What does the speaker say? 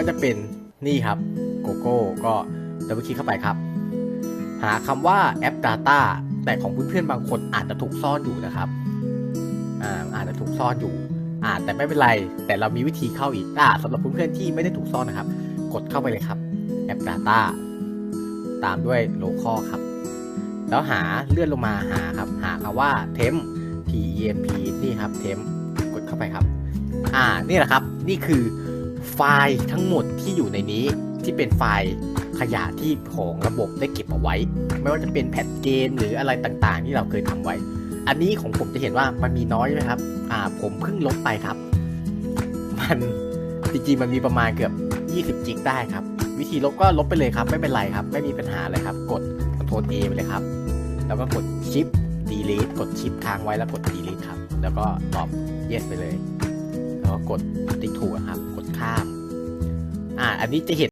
ก็จะเป็นนี่ครับโกโก้ก็ดับเบิลคลิกเข้าไปครับ หาคำว่าแอป Data แต่ของเพื่อนๆบางคนอาจจะถูกซ่อนอยู่นะครับอ่าอาจจะถูกซ่อนอยู่อ่าแต่ไม่เป็นไร แต่เรามีวิธีเข้าอีกอ่าสำหรับเพื่อนๆที่ไม่ได้ถูกซ่อนนะครับ กดเข้าไปเลยครับแอป Data ตามด้วย Local ครับ แล้วหาเลื่อนลงมาหาครับ หาคำว่า temp t e m p นี่ครับ temp กดเข้าไปครับ อ่านี่แหละครับ นี่คือ ล์ทั้งหมดที่อยู่ในนี้ที่เป็นไฟล์ขยะที่ของระบบได้เก็บเอาไว้ ไม่ว่าจะเป็นแพทเกมหรืออะไรต่างๆ ที่เราเคยทำไว้ อันนี้ของผมจะเห็นว่ามันมีน้อยใช่ไหมครับ อ่าผมเพิ่งลบไปครับ มันจริงๆมันมีประมาณเกือบ 20 จิกได้ครับ วิธีลบก็ลบไปเลยครับ ไม่เป็นไรครับ ไม่มีปัญหาเลยครับ กด Ctrl A ไปเลยครับ แล้วก็กด Shift Delete กด Shift ค้างไว้แล้วกด Delete ครับ แล้วก็ตอบ Yes ไปเลย แล้วก็กดติ๊กถูกครับก ข้าม อ่า อันนี้จะเห็น